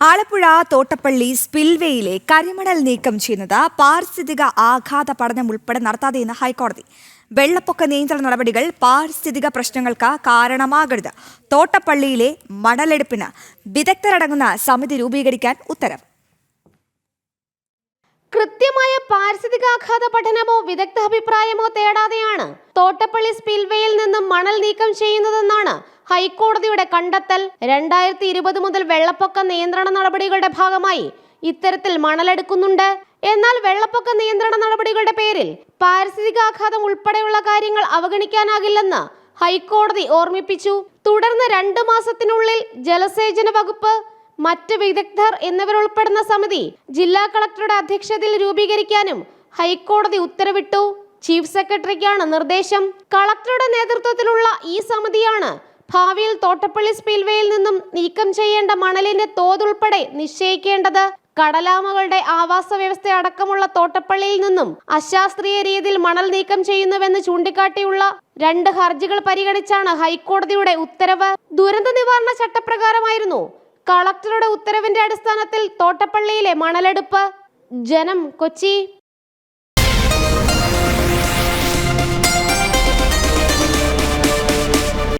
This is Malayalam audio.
ആലപ്പുഴ തോട്ടപ്പള്ളി സ്പിൽവേയിലെ കരിമണൽ നീക്കം ചെയ്യുന്നത് പാരിസ്ഥിതിക ആഘാത പഠനം ഉൾപ്പെടെ നടത്താതെയെന്ന് ഹൈക്കോടതി. വെള്ളപ്പൊക്ക നിയന്ത്രണ നടപടികൾ പാരിസ്ഥിതിക പ്രശ്നങ്ങൾക്ക് കാരണമാകരുത്. തോട്ടപ്പള്ളിയിലെ മണലെടുപ്പിന് വിദഗ്ധരടങ്ങുന്ന സമിതി രൂപീകരിക്കാൻ ഉത്തരവ്. കൃത്യമായ പാരിസ്ഥിതികാഘാത പഠനമോ വിദഗ്ധ അഭിപ്രായമോ തേടാതെയാണ് തോട്ടപ്പള്ളി സ്പിൽവേയിൽ നിന്നും മണൽ നീക്കം ചെയ്യുന്നതെന്നാണ് ഹൈക്കോടതിയുടെ കണ്ടെത്തൽ രണ്ടായിരത്തി ഇരുപത് മുതൽ വെള്ളപ്പൊക്ക നിയന്ത്രണ നടപടികളുടെ ഭാഗമായി ഇത്തരത്തിൽ മണലെടുക്കുന്നുണ്ട്. എന്നാൽ വെള്ളപ്പൊക്ക നിയന്ത്രണ നടപടികളുടെ പേരിൽ പാരിസ്ഥിതികാഘാതം ഉൾപ്പെടെയുള്ള കാര്യങ്ങൾ അവഗണിക്കാനാകില്ലെന്ന് ഹൈക്കോടതി ഓർമ്മിപ്പിച്ചു. തുടർന്ന് രണ്ടു മാസത്തിനുള്ളിൽ ജലസേചന വകുപ്പ് മറ്റ് വിദഗ്ധർ എന്നിവരുൾപ്പെടുന്ന സമിതി ജില്ലാ കളക്ടറുടെ അധ്യക്ഷതയിൽ രൂപീകരിക്കാനും ഹൈക്കോടതി ഉത്തരവിട്ടു. ചീഫ് സെക്രട്ടറിക്കാണ് നിർദ്ദേശം. കളക്ടറുടെ നേതൃത്വത്തിലുള്ള ഈ സമിതിയാണ് ഭാവിയിൽ തോട്ടപ്പള്ളി സ്പിൽവേയിൽ നിന്നും നീക്കം ചെയ്യേണ്ട മണലിന്റെ തോതുൾപ്പെടെ നിശ്ചയിക്കേണ്ടത് കടലാമകളുടെ ആവാസ വ്യവസ്ഥ അടക്കമുള്ള തോട്ടപ്പള്ളിയിൽ നിന്നും അശാസ്ത്രീയ രീതിയിൽ മണൽ നീക്കം ചെയ്യുന്നുവെന്ന് ചൂണ്ടിക്കാട്ടിയുള്ള രണ്ട് ഹർജികൾ പരിഗണിച്ചാണ് ഹൈക്കോടതിയുടെ ഉത്തരവ്. ദുരന്ത നിവാരണ ചട്ടപ്രകാരമായിരുന്നു കളക്ടറുടെ ഉത്തരവിന്റെ അടിസ്ഥാനത്തിൽ തോട്ടപ്പള്ളിയിലെ മണലെടുപ്പ്. ജനം കൊച്ചി.